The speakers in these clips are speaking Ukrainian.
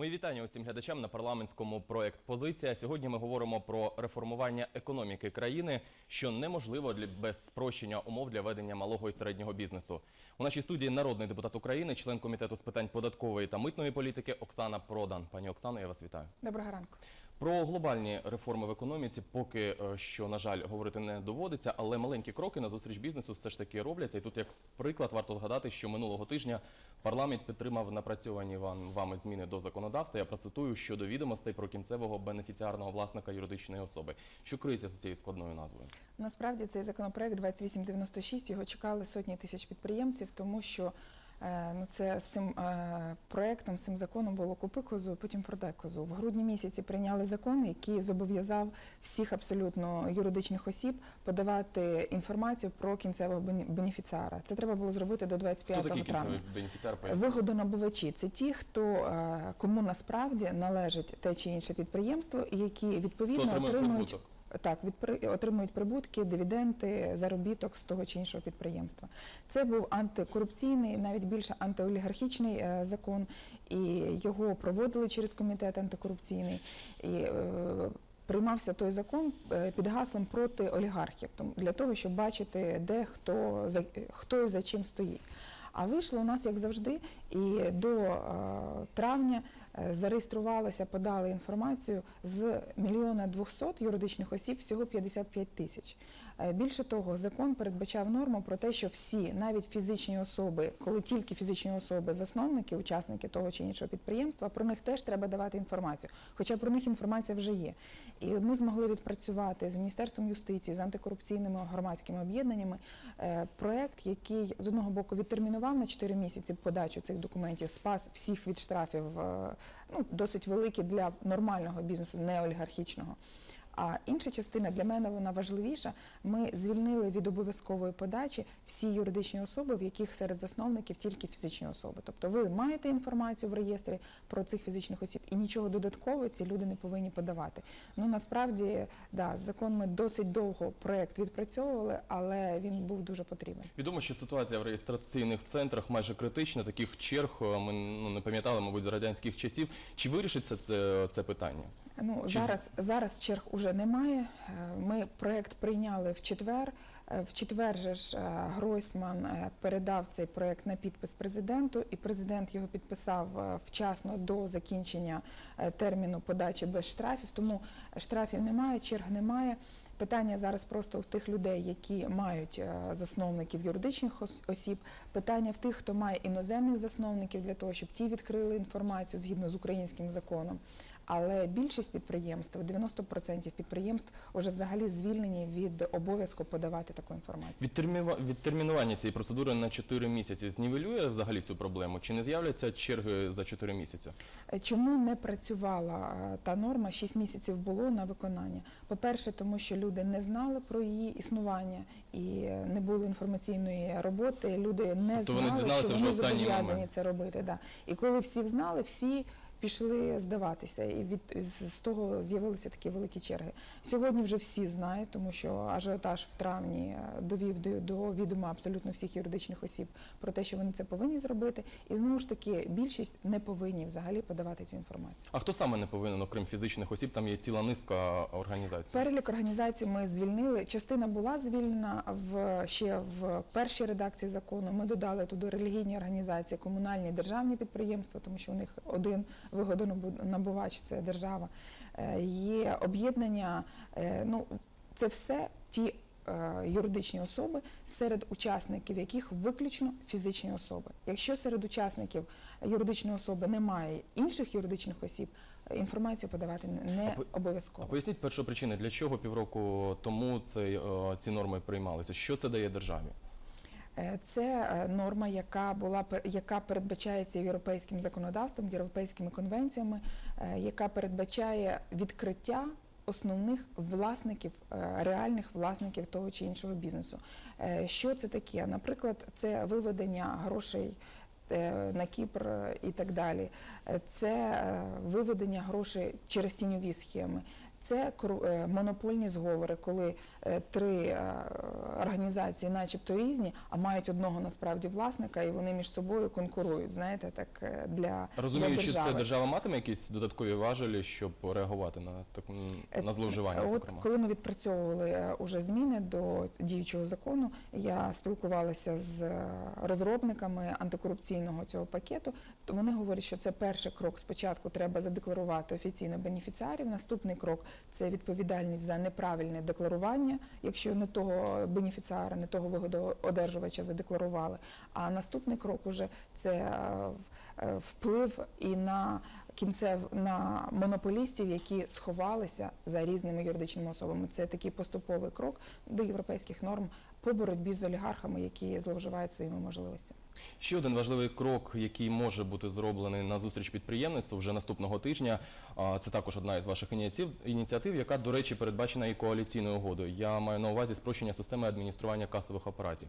Мої вітання усім глядачам на парламентському проект Позиція. Сьогодні ми говоримо про реформування економіки країни, що неможливо без спрощення умов для ведення малого і середнього бізнесу. У нашій студії народний депутат України, член комітету з питань податкової та митної політики Оксана Продан. Пані Оксано, я вас вітаю. Доброго ранку. Про глобальні реформи в економіці поки е, що, на жаль, говорити не доводиться, але маленькі кроки на зустріч бізнесу все ж таки робляться. І тут, як приклад, варто згадати, що минулого тижня парламент підтримав напрацьовані вам вами зміни до законодавства. Я процитую щодо відомостей про кінцевого бенефіціарного власника юридичної особи, що криється за цією складною назвою. Насправді цей законопроект 2896, його чекали сотні тисяч підприємців, тому що ну, це з цим е, проектом, з цим законом було купи козу, потім продай козу. В грудні місяці прийняли закон, який зобов'язав всіх абсолютно юридичних осіб подавати інформацію про кінцевого бенефіціара. Це треба було зробити до Хто 25 такий травня. бенефіціар? Вигодонабувачі це ті, хто е, кому насправді належить те чи інше підприємство, і які відповідно отримують прибуток? Так, відпри- отримують прибутки, дивіденди, заробіток з того чи іншого підприємства. Це був антикорупційний, навіть більше антиолігархічний е, закон, і його проводили через комітет антикорупційний. І, е, Приймався той закон е, під гаслом проти олігархів, для того, щоб бачити, де хто за хто і за чим стоїть. А вийшло у нас, як завжди, і до е, травня зареєструвалося, подали інформацію з мільйона двохсот юридичних осіб, всього 55 тисяч. Е, Більше того, закон передбачав норму про те, що всі, навіть фізичні особи, коли тільки фізичні особи, засновники, учасники того чи іншого підприємства, про них теж треба давати інформацію. Хоча про них інформація вже є. І ми змогли відпрацювати з Міністерством юстиції, з антикорупційними громадськими об'єднаннями е, проект, який з одного боку відтермінував на 4 місяці подачу цих документів, спас всіх від штрафів, е, ну досить великі для нормального бізнесу, не олігархічного. А інша частина для мене вона важливіша. Ми звільнили від обов'язкової подачі всі юридичні особи, в яких серед засновників тільки фізичні особи. Тобто ви маєте інформацію в реєстрі про цих фізичних осіб, і нічого додаткового ці люди не повинні подавати. Ну насправді, да, закон ми досить довго проект відпрацьовували, але він був дуже потрібен. Відомо, що ситуація в реєстраційних центрах майже критична. Таких черг е, ми ну, не пам'ятали, мабуть, з радянських часів. Чи вирішиться це, це питання? Ну Чи зараз зараз черг уже немає. Е, Ми проект прийняли в четвер. Е, В четвер же ж е, Гройсман передав цей проект на підпис президенту, і президент його підписав вчасно до закінчення терміну подачі без штрафів. Тому штрафів немає, черг немає. Питання зараз просто в тих людей, які мають засновників юридичних осіб. Питання в тих, хто має іноземних засновників для того, щоб ті відкрили інформацію згідно з українським законом. Але більшість підприємств, 90% підприємств, вже взагалі звільнені від обов'язку подавати таку інформацію. Відтермінування цієї процедури на 4 місяці знівелює взагалі цю проблему? Чи не з'являться черги за 4 місяці? Е, Чому не працювала е, та норма? 6 місяців було на виконання. По-перше, тому що люди не знали про її існування і е, не було інформаційної роботи. Люди не Тобто знали, дізналися що вони зобов'язані це робити. Да. І коли всі знали, всі. Пішли здаватися, і від з того з'явилися такі великі черги. Сьогодні вже всі знають, тому що ажіотаж в травні е, довів до, до відома абсолютно всіх юридичних осіб про те, що вони це повинні зробити. І знову ж таки, більшість не повинні взагалі подавати цю інформацію. А хто саме не повинен, окрім фізичних осіб? Там є ціла низка організацій. Перелік організацій ми звільнили. Частина була звільнена в ще в першій редакції закону. Ми додали туди релігійні організації, комунальні державні підприємства, тому що у них один вигодонабувач – це держава. Е, Є об'єднання. е, Ну це все ті. е, Юридичні особи, серед учасників яких виключно фізичні особи. Якщо серед учасників юридичної особи немає інших юридичних осіб, інформацію подавати не обов'язково. А поясніть першу причину, для чого півроку тому цей, ці норми приймалися? Що це дає державі? Е, Це е, норма, яка була яка передбачається європейським законодавством, європейськими конвенціями, е, яка передбачає відкриття основних власників, реальних власників того чи іншого бізнесу. Що це таке? Наприклад, це виведення грошей. На Кіпр і так далі, це виведення грошей через тіньові схеми, Це е, монопольні зговори, коли е, три е, організації, начебто різні, а мають одного насправді власника, і вони між собою конкурують. Знаєте, так для Розумію, для що це держава матиме якісь додаткові важелі, щоб реагувати на таку на зловживання, От зокрема. коли ми відпрацьовували уже зміни до діючого закону, я спілкувалася з розробниками антикорупційного цього пакету. Вони говорять, що це перший крок. Спочатку треба задекларувати офіційно бенефіціарів. Наступний крок це відповідальність за неправильне декларування, якщо не того бенефіціара, не того вигодоодержувача задекларували. А наступний крок уже це е, е, вплив і на кінцев на монополістів, які сховалися за різними юридичними особами. Це такий поступовий крок до європейських норм по боротьбі з олігархами, які зловживають своїми можливостями. Ще один важливий крок, який може бути зроблений на зустріч підприємництву вже наступного тижня. Це також одна із ваших ініціатив, яка, до речі, передбачена і коаліційною угодою. Я маю на увазі спрощення системи адміністрування касових апаратів.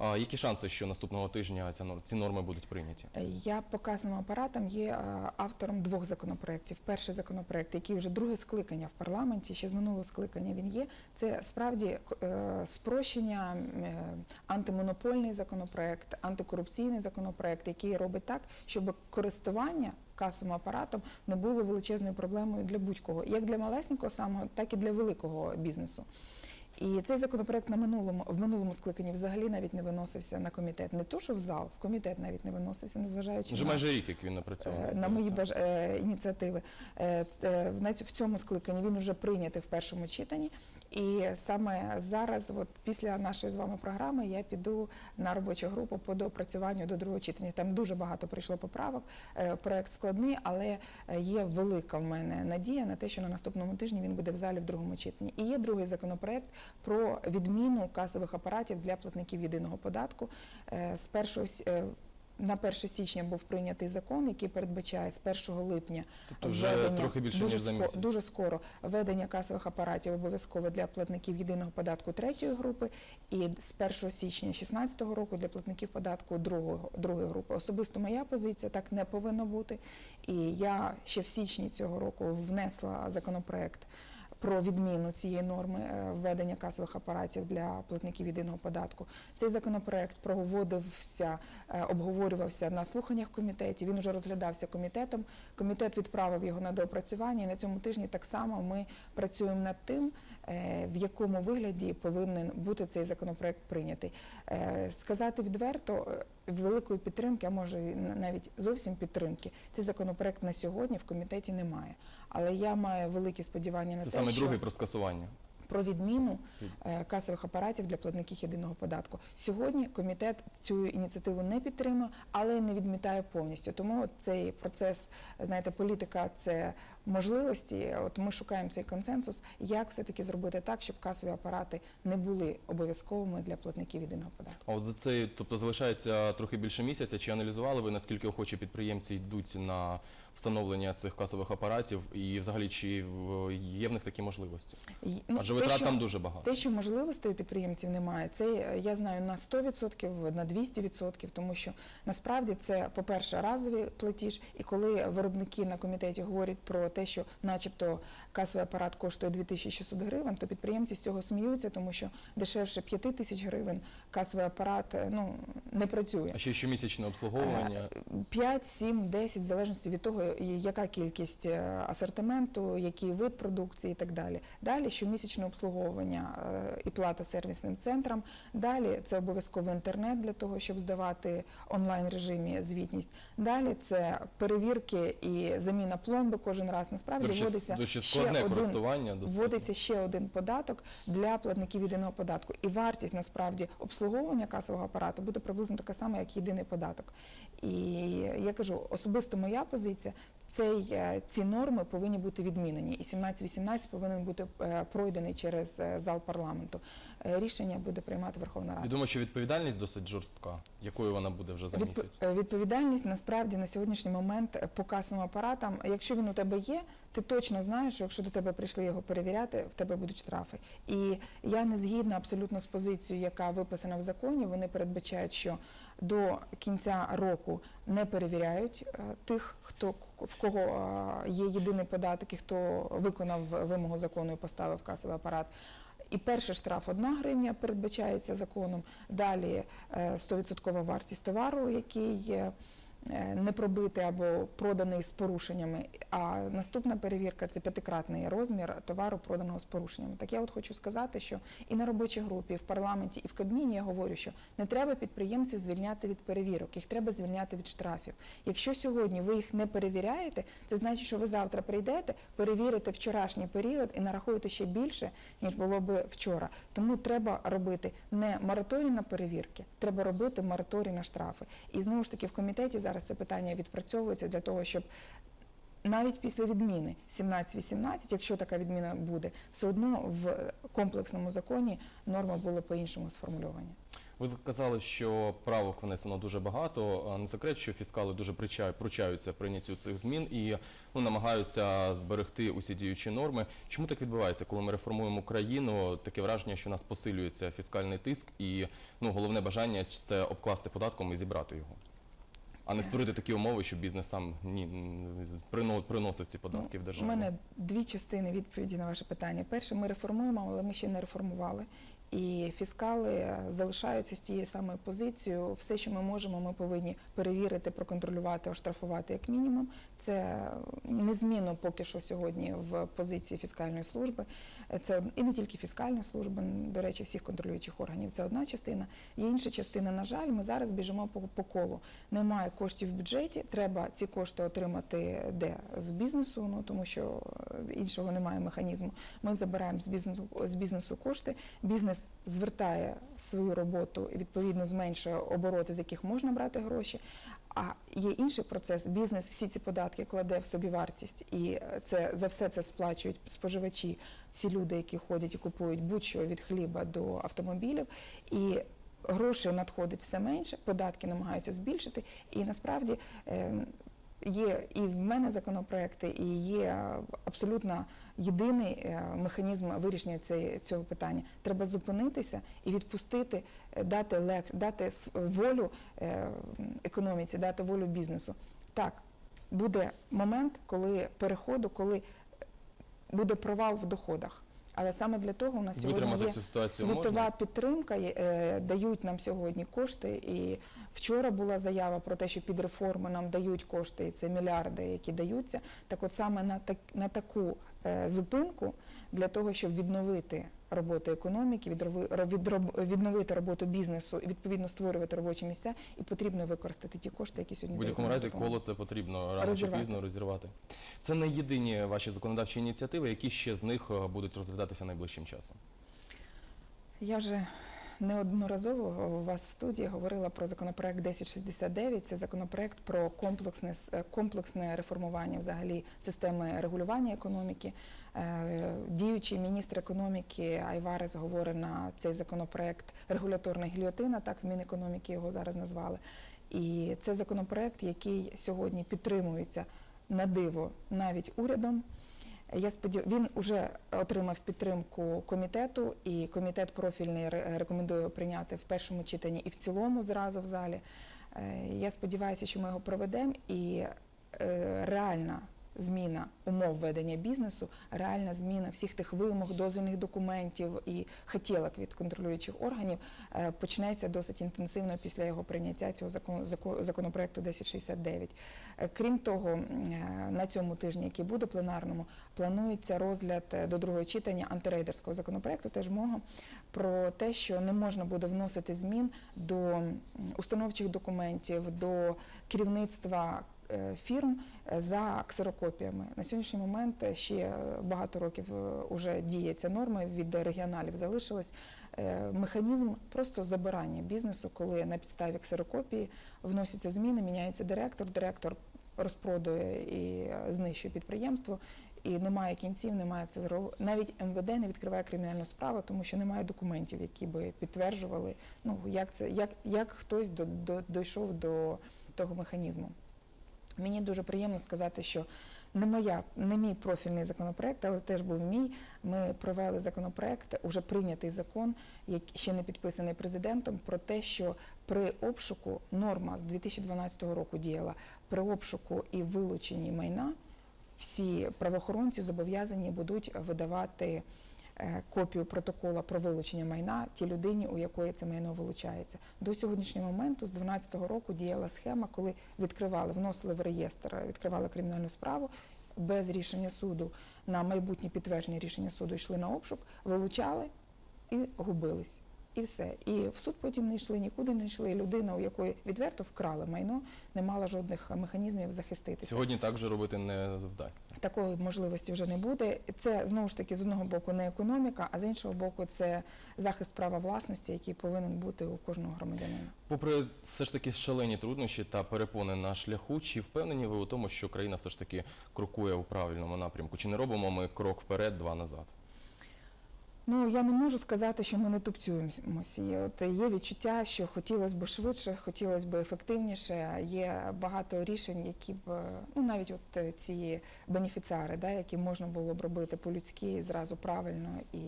Які шанси, що наступного тижня ці норми будуть прийняті? Е, Я по касовим апаратам є е, автором двох законопроєктів. Перший законопроєкт, який вже друге скликання в парламенті, ще з минулого скликання він є. Це справді е, спрощення, е, антимонопольний законопроєкт, антикорупційний законопроєкт, який робить так, щоб користування касовим апаратом не було величезною проблемою для будь-кого, як для малесенького самого, так і для великого бізнесу. І цей законопроект на минулому в минулому скликанні взагалі навіть не виносився на комітет. Не то, що в зал, в комітет навіть не виносився, незважаючи Вже на, майже рік, як він напрацьований. е, на мої баж... е, ініціативи. В цьому скликанні він вже прийнятий в першому читанні. І саме зараз, от після нашої з вами програми, я піду на робочу групу по доопрацюванню до другого читання. Там дуже багато прийшло поправок. Е, Проект складний, але е, є велика в мене надія на те, що на наступному тижні він буде в залі в другому читанні. І є другий законопроект про відміну касових апаратів для платників єдиного податку. З 1 с- е, на 1 січня був прийнятий закон, який передбачає з 1 липня Тобто вже введення- трохи більше, дуже ніж за місяць. Дуже скоро введення касових апаратів обов'язково для платників єдиного податку третьої групи, і з 1 січня 2016 року для платників податку другого, другої групи. Особисто моя позиція так не повинно бути. І я ще в січні цього року внесла законопроект. Про відміну цієї норми е, введення касових апаратів для платників єдиного податку. Цей законопроект проводився, е, обговорювався на слуханнях комітетів. комітеті. Він вже розглядався комітетом. Комітет відправив його на доопрацювання. І на цьому тижні так само ми працюємо над тим, в якому вигляді повинен бути цей законопроект прийнятий. Е, Сказати відверто, е, великої підтримки, а може на- навіть зовсім підтримки, цей законопроект на сьогодні в комітеті немає. Але я маю великі сподівання на Це те, саме що другий про скасування. Про відміну е, касових апаратів для платників єдиного податку. Сьогодні комітет цю ініціативу не підтримує, але не відмітає повністю. Тому цей процес, знаєте, політика це можливості. От ми шукаємо цей консенсус, як все таки зробити так, щоб касові апарати не були обов'язковими для платників єдиного податку. А от за це, тобто залишається трохи більше місяця. Чи аналізували ви наскільки охочі підприємці йдуть на встановлення цих касових апаратів, і взагалі чи в- є в них такі можливості? Ну, Адже витрат там дуже багато. Те, що можливостей у підприємців немає, це я знаю на 100%, на 200%, тому що насправді це, по-перше, разовий платіж, і коли виробники на комітеті говорять про те, що начебто касовий апарат коштує 2600 гривень, то підприємці з цього сміються, тому що дешевше 5 тисяч гривень касовий апарат е, ну, не працює. А ще щомісячне обслуговування. 5, 7, 10, в залежності від того, яка кількість е, асортименту, який вид продукції і так далі. Далі щомісячне обслуговування е, і плата сервісним центрам. Далі це обов'язково інтернет для того, щоб здавати онлайн режимі звітність. Далі це перевірки і заміна пломби кожен раз. Насправді Дуже, вводиться дуже ще один Вводиться ще один податок для платників єдиного податку. І вартість насправді обслуговування касового апарату буде приблизно така сама, як єдиний податок. І я кажу, особисто моя позиція. Цей, е, ці норми повинні бути відмінені, і 17-18 повинен бути е, пройдений через е, зал парламенту. Рішення буде приймати Верховна Рада. Відомо, що відповідальність досить жорстка. Якою вона буде вже за місяць? Відповідальність насправді на сьогоднішній момент по касовим апаратам, якщо він у тебе є, ти точно знаєш, що якщо до тебе прийшли його перевіряти, в тебе будуть штрафи. І я не згідна абсолютно з позицією, яка виписана в законі. Вони передбачають, що до кінця року не перевіряють тих, хто в кого е, є єдиний податок і хто виконав вимогу закону і поставив касовий апарат. І перший штраф 1 гривня передбачається законом. Далі е, 100% вартість товару, який е, е, не пробитий або проданий з порушеннями. А наступна перевірка це п'ятикратний розмір товару, проданого з порушеннями. Так я от хочу сказати, що і на робочій групі, і в парламенті, і в Кабміні я говорю, що не треба підприємців звільняти від перевірок, їх треба звільняти від штрафів. Якщо сьогодні ви їх не перевіряєте, це значить, що ви завтра прийдете, перевірите вчорашній період і нарахуєте ще більше, ніж було би вчора. Тому треба робити не мораторій на перевірки, треба робити мораторій на штрафи. І знову ж таки в комітеті зараз це питання відпрацьовується для того, щоб навіть після відміни 17-18, якщо така відміна буде, все одно в комплексному законі норми були по-іншому сформульовані. Ви сказали, що правок внесено дуже багато. Не секрет, що фіскали дуже пручаються прийняттю цих змін і ну, намагаються зберегти усі діючі норми. Чому так відбувається, коли ми реформуємо країну? Таке враження, що у нас посилюється фіскальний тиск, і ну головне бажання це обкласти податком і зібрати його, а не створити такі умови, щоб бізнес сам ні прино- приносив ці податки в У державу. мене дві частини відповіді на ваше питання. Перше, ми реформуємо, але ми ще не реформували. І фіскали залишаються з тією самою позицією. Все, що ми можемо, ми повинні перевірити, проконтролювати, оштрафувати як мінімум. Це незмінно поки що сьогодні в позиції фіскальної служби. Це і не тільки фіскальна служба, до речі, всіх контролюючих органів. Це одна частина. Є інша частина. На жаль, ми зараз біжимо по, по колу. Немає коштів в бюджеті. Треба ці кошти отримати де з бізнесу. Ну тому що іншого немає механізму. Ми забираємо з бізнесу з бізнесу кошти. Бізнес звертає свою роботу і відповідно зменшує обороти, з яких можна брати гроші. А є інший процес. Бізнес всі ці податки кладе в собі вартість, і це за все це сплачують споживачі, всі люди, які ходять і купують будь-що від хліба до автомобілів. І грошей надходить все менше, податки намагаються збільшити. І насправді е, є і в мене законопроекти, і є абсолютно єдиний е, механізм вирішення цього питання. Треба зупинитися і відпустити, е, дати лег, дати волю е, економіці, дати волю бізнесу. Так, буде момент, коли переходу, коли буде провал в доходах. Але саме для того у нас сьогодні є цю ситуацію світова можна? підтримка, е, дають нам сьогодні кошти. І вчора була заява про те, що під реформи нам дають кошти, і це мільярди, які даються. Так от саме на, так, на таку зупинку для того, щоб відновити роботу економіки, відновити роботу бізнесу відповідно створювати робочі місця, і потрібно використати ті кошти, які В сьогодні будь-якому разі коло це потрібно рано чи пізно розірвати. Це не єдині ваші законодавчі ініціативи, які ще з них е, будуть розглядатися найближчим часом. Я вже неодноразово у вас в студії говорила про законопроект 1069. Це законопроект про комплексне е, комплексне реформування взагалі системи регулювання економіки. Е, Діючий міністр економіки Айварес говорить на цей законопроект регуляторна гільйотина, так в Мінекономіки його зараз назвали. І це законопроект, який сьогодні підтримується на диво навіть урядом. Я сподів... він вже отримав підтримку комітету, і комітет профільний ре- рекомендує прийняти в першому читанні і в цілому зразу в залі. Е, Я сподіваюся, що ми його проведемо, і е, реальна зміна умов ведення бізнесу, реальна зміна всіх тих вимог, дозвільних документів і хотілок від контролюючих органів е, почнеться досить інтенсивно після його прийняття цього закон- зако- законопроекту 1069. Е, Крім того, е, на цьому тижні, який буде пленарному, планується розгляд до другого читання антирейдерського законопроекту, теж мого, про те, що не можна буде вносити змін до установчих документів, до керівництва фірм е, за ксерокопіями. На сьогоднішній момент е, ще е, багато років вже діє ця норма, від регіоналів залишилась. Е, Механізм просто забирання бізнесу, коли на підставі ксерокопії вносяться зміни, міняється директор, директор розпродує і е, знищує підприємство. І немає кінців, немає це зро- навіть МВД не відкриває кримінальну справу, тому що немає документів, які би підтверджували, ну як це як, як хтось до, до, дійшов до того механізму. Мені дуже приємно сказати, що не моя, не мій профільний законопроект, але теж був мій. Ми провели законопроект, уже прийнятий закон, який ще не підписаний президентом, про те, що при обшуку норма з 2012 року діяла при обшуку і вилученні майна. Всі правоохоронці зобов'язані будуть видавати копію протокола про вилучення майна тій людині, у якої це майно вилучається. До сьогоднішнього моменту, з 2012 року, діяла схема, коли відкривали, вносили в реєстр, відкривали кримінальну справу. Без рішення суду на майбутнє підтвердження рішення суду йшли на обшук, вилучали і губились. І все. І в суд потім не йшли, нікуди не йшли. Людина, у якої відверто вкрали майно, не мала жодних механізмів захиститися. Сьогодні так вже робити не вдасться. Такої можливості вже не буде. Це знову ж таки з одного боку не економіка, а з іншого боку, це захист права власності, який повинен бути у кожного громадянина. Попри все ж таки шалені труднощі та перепони на шляху, чи впевнені ви у тому, що країна все ж таки крокує у правильному напрямку? Чи не робимо ми крок вперед, два назад? Ну я не можу сказати, що ми не тупцюємося. От є відчуття, що хотілося б швидше, хотілося б ефективніше. Є багато рішень, які б ну навіть от ці бенефіціари, да, які можна було б робити по-людськи зразу правильно і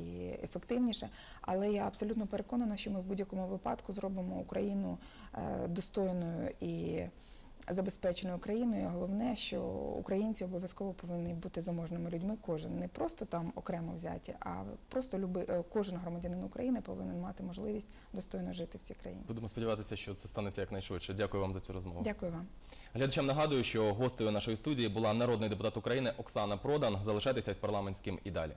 ефективніше. Але я абсолютно переконана, що ми в будь-якому випадку зробимо Україну е, достойною і забезпеченою країною. Головне, що українці обов'язково повинні бути заможними людьми. Кожен не просто там окремо взяті, а просто люби, е, кожен громадянин України повинен мати можливість достойно жити в цій країні. Будемо сподіватися, що це станеться якнайшвидше. Дякую вам за цю розмову. Дякую вам. Глядачам нагадую, що гостею нашої студії була народний депутат України Оксана Продан. Залишайтеся з парламентським і далі.